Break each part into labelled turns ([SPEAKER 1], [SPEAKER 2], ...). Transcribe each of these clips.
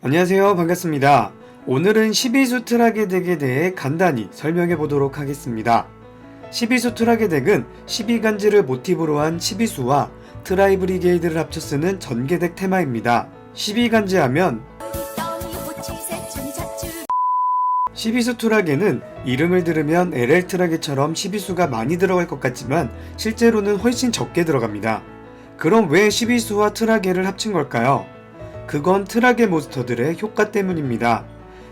[SPEAKER 1] 안녕하세요. 반갑습니다. 오늘은 12수 트라게 덱에 대해 간단히 설명해 보도록 하겠습니다. 12수 트라게 덱은 12간지를 모티브로 한 12수와 트라이브리게이드를 합쳐 쓰는 전개덱 테마입니다. 12간지 하면 12수 트라게는 이름을 들으면 LL 트라게처럼 12수가 많이 들어갈 것 같지만 실제로는 훨씬 적게 들어갑니다. 그럼 왜 12수와 트라게를 합친 걸까요? 그건 트라게 몬스터들의 효과 때문입니다.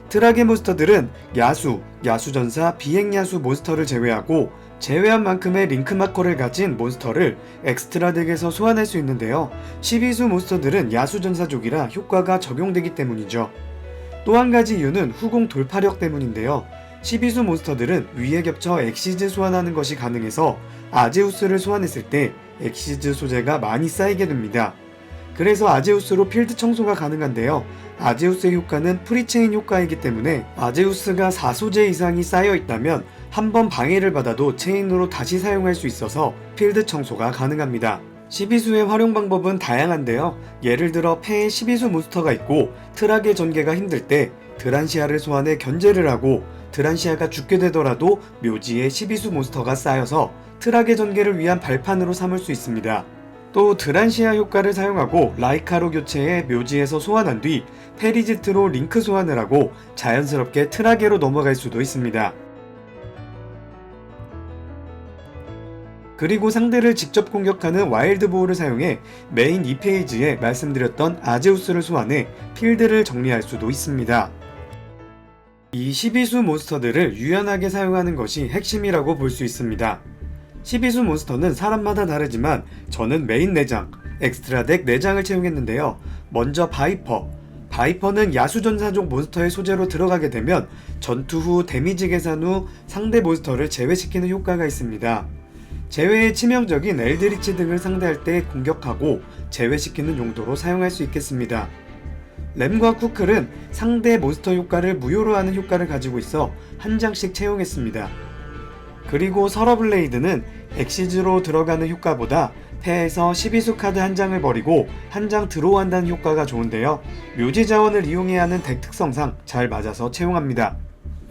[SPEAKER 1] 트라게 몬스터들은 야수, 야수전사, 비행야수 몬스터를 제외하고 제외한 만큼의 링크 마커를 가진 몬스터를 엑스트라 덱에서 소환할 수 있는데요. 12수 몬스터들은 야수전사족이라 효과가 적용되기 때문이죠. 또 한 가지 이유는 후공 돌파력 때문인데요. 12수 몬스터들은 위에 겹쳐 엑시즈 소환하는 것이 가능해서 아제우스를 소환했을 때 엑시즈 소재가 많이 쌓이게 됩니다. 그래서 아제우스로 필드 청소가 가능한데요. 아제우스의 효과는 프리체인 효과이기 때문에 아제우스가 4소재 이상이 쌓여 있다면 한 번 방해를 받아도 체인으로 다시 사용할 수 있어서 필드 청소가 가능합니다. 12수의 활용 방법은 다양한데요. 예를 들어 폐에 12수 몬스터가 있고 트락의 전개가 힘들 때 드란시아를 소환해 견제를 하고 드란시아가 죽게 되더라도 묘지에 12수 몬스터가 쌓여서 트락의 전개를 위한 발판으로 삼을 수 있습니다. 또 드란시아 효과를 사용하고 라이카로 교체해 묘지에서 소환한 뒤 페리지트로 링크 소환을 하고 자연스럽게 트라게로 넘어갈 수도 있습니다. 그리고 상대를 직접 공격하는 와일드 보호를 사용해 메인 2페이지에 말씀드렸던 아제우스를 소환해 필드를 정리할 수도 있습니다. 이 12수 몬스터들을 유연하게 사용하는 것이 핵심이라고 볼 수 있습니다. 12수 몬스터는 사람마다 다르지만 저는 메인 4장, 엑스트라 덱 4장을 채용했는데요. 먼저 바이퍼. 바이퍼는 야수전사족 몬스터의 소재로 들어가게 되면 전투 후 데미지 계산 후 상대 몬스터를 제외시키는 효과가 있습니다. 제외의 치명적인 엘드리치 등을 상대할 때 공격하고 제외시키는 용도로 사용할 수 있겠습니다. 램과 쿠클은 상대 몬스터 효과를 무효로 하는 효과를 가지고 있어 한 장씩 채용했습니다. 그리고 서러 블레이드는 엑시즈로 들어가는 효과보다 패에서 12수 카드 한 장을 버리고 한 장 드로우한다는 효과가 좋은데요. 묘지 자원을 이용해야 하는 덱 특성상 잘 맞아서 채용합니다.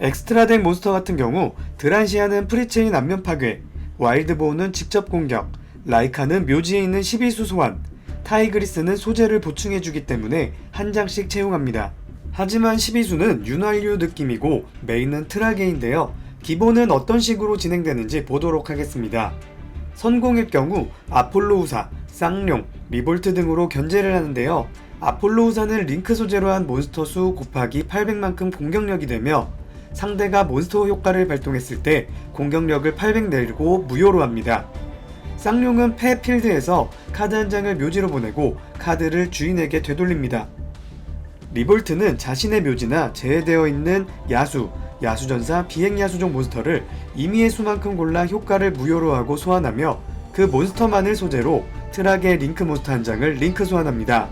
[SPEAKER 1] 엑스트라 덱 몬스터 같은 경우 드란시아는 프리체인 안면 파괴, 와일드보우는 직접 공격, 라이카는 묘지에 있는 12수 소환, 타이그리스는 소재를 보충해주기 때문에 한 장씩 채용합니다. 하지만 12수는 윤활유 느낌이고 메인은 트라게인데요. 기본은 어떤 식으로 진행되는지 보도록 하겠습니다. 선공일 경우 아폴로 우사, 쌍룡, 리볼트 등으로 견제를 하는데요. 아폴로 우사는 링크 소재로 한 몬스터 수 곱하기 800만큼 공격력이 되며 상대가 몬스터 효과를 발동했을 때 공격력을 800 내리고 무효로 합니다. 쌍룡은 패 필드에서 카드 한 장을 묘지로 보내고 카드를 주인에게 되돌립니다. 리볼트는 자신의 묘지나 제외되어 있는 야수, 야수전사, 비행야수종 몬스터를 임의의 수만큼 골라 효과를 무효로 하고 소환하며 그 몬스터만을 소재로 트락의 링크 몬스터 한 장을 링크 소환합니다.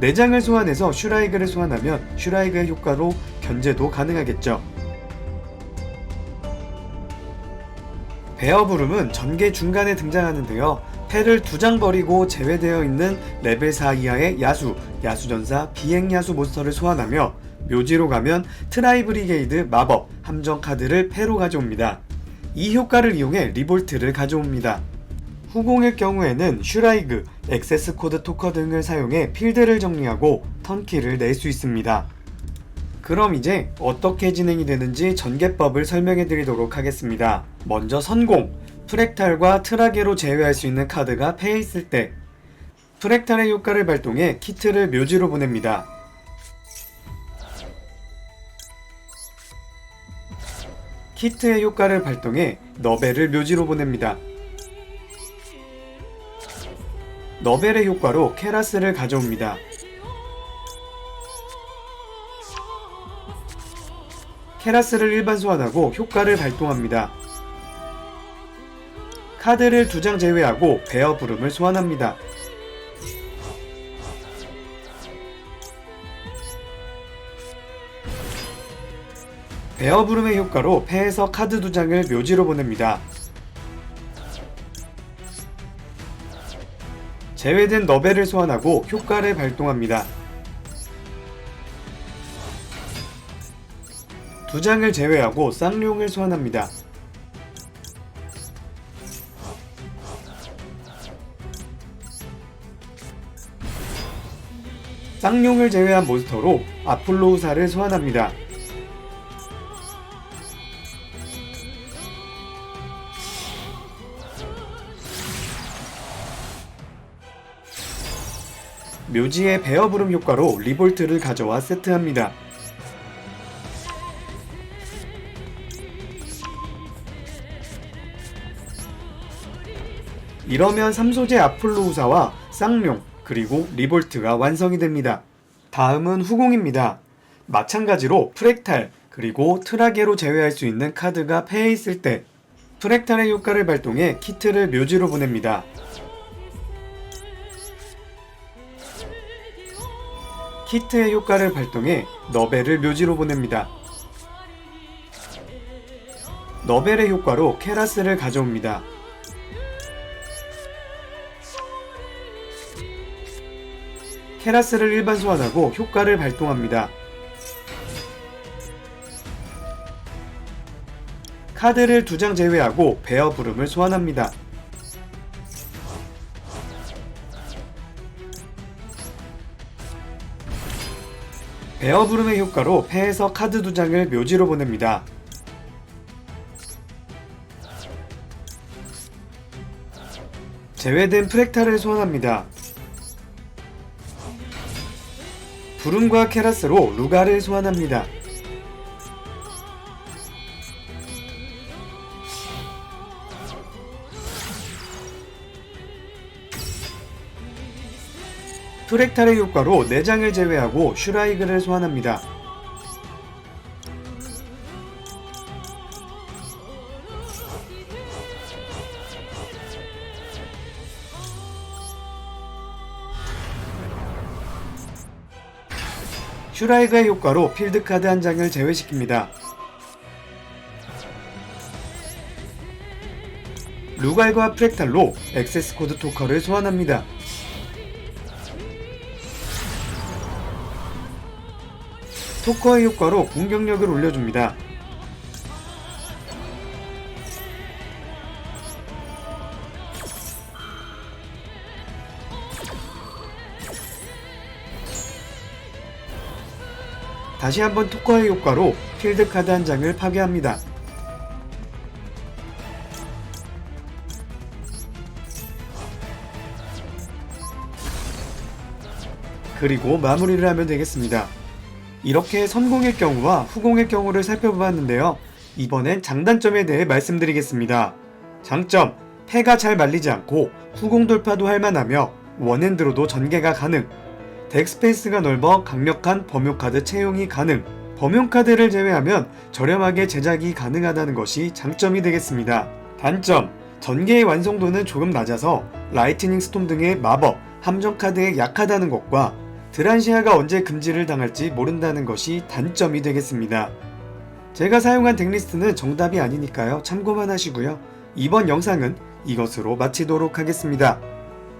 [SPEAKER 1] 4장을 소환해서 슈라이그를 소환하면 슈라이그의 효과로 견제도 가능하겠죠. 베어 부름은 전개 중간에 등장하는데요. 패를 두 장 버리고 제외되어 있는 레벨 4 이하의 야수, 야수전사, 비행야수 몬스터를 소환하며 묘지로 가면 트라이브리게이드 마법, 함정 카드를 패로 가져옵니다. 이 효과를 이용해 리볼트를 가져옵니다. 후공일 경우에는 슈라이그, 액세스 코드 토커 등을 사용해 필드를 정리하고 턴키를 낼 수 있습니다. 그럼 이제 어떻게 진행이 되는지 전개법을 설명해 드리도록 하겠습니다. 먼저 선공, 프렉탈과 트라게로 제외할 수 있는 카드가 패에 있을 때 프렉탈의 효과를 발동해 키트를 묘지로 보냅니다. 키트의 효과를 발동해 너벨을 묘지로 보냅니다. 너벨의 효과로 케라스를 가져옵니다. 케라스를 일반 소환하고 효과를 발동합니다. 카드를 두 장 제외하고 베어 부름을 소환합니다. 베어 부름의 효과로 패에서 카드 두 장을 묘지로 보냅니다. 제외된 너벨을 소환하고 효과를 발동합니다. 두 장을 제외하고 쌍용을 소환합니다. 쌍용을 제외한 몬스터로 아폴로우사를 소환합니다. 묘지의 베어부름 효과로 리볼트를 가져와 세트합니다. 이러면 삼소재 아폴로우사와 쌍용 그리고 리볼트가 완성이 됩니다. 다음은 후공입니다. 마찬가지로 프렉탈 그리고 트라게로 제외할 수 있는 카드가 패에 있을 때 프렉탈의 효과를 발동해 키트를 묘지로 보냅니다. 키트의 효과를 발동해 너벨을 묘지로 보냅니다. 너벨의 효과로 케라스를 가져옵니다. 케라스를 일반 소환하고 효과를 발동합니다. 카드를 두 장 제외하고 베어 부름을 소환합니다. 베어 부름의 효과로 패에서 카드 두 장을 묘지로 보냅니다. 제외된 프렉타를 소환합니다. 부름과 케라스로 루가를 소환합니다. 프렉탈의 효과로 4장을 제외하고 슈라이그를 소환합니다. 슈라이그의 효과로 필드카드 한 장을 제외시킵니다. 루갈과 프렉탈로 액세스 코드 토커를 소환합니다. 토커의 효과로 공격력을 올려줍니다. 다시 한번 토커의 효과로 필드 카드 한 장을 파괴합니다. 그리고 마무리를 하면 되겠습니다. 이렇게 선공의 경우와 후공의 경우를 살펴보았는데요. 이번엔 장단점에 대해 말씀드리겠습니다. 장점, 패가 잘 말리지 않고 후공 돌파도 할 만하며 원핸드로도 전개가 가능. 덱 스페이스가 넓어 강력한 범용카드 채용이 가능. 범용카드를 제외하면 저렴하게 제작이 가능하다는 것이 장점이 되겠습니다. 단점, 전개의 완성도는 조금 낮아서 라이트닝 스톰 등의 마법, 함정카드에 약하다는 것과 드란시아가 언제 금지를 당할지 모른다는 것이 단점이 되겠습니다. 제가 사용한 덱리스트는 정답이 아니니까요. 참고만 하시고요. 이번 영상은 이것으로 마치도록 하겠습니다.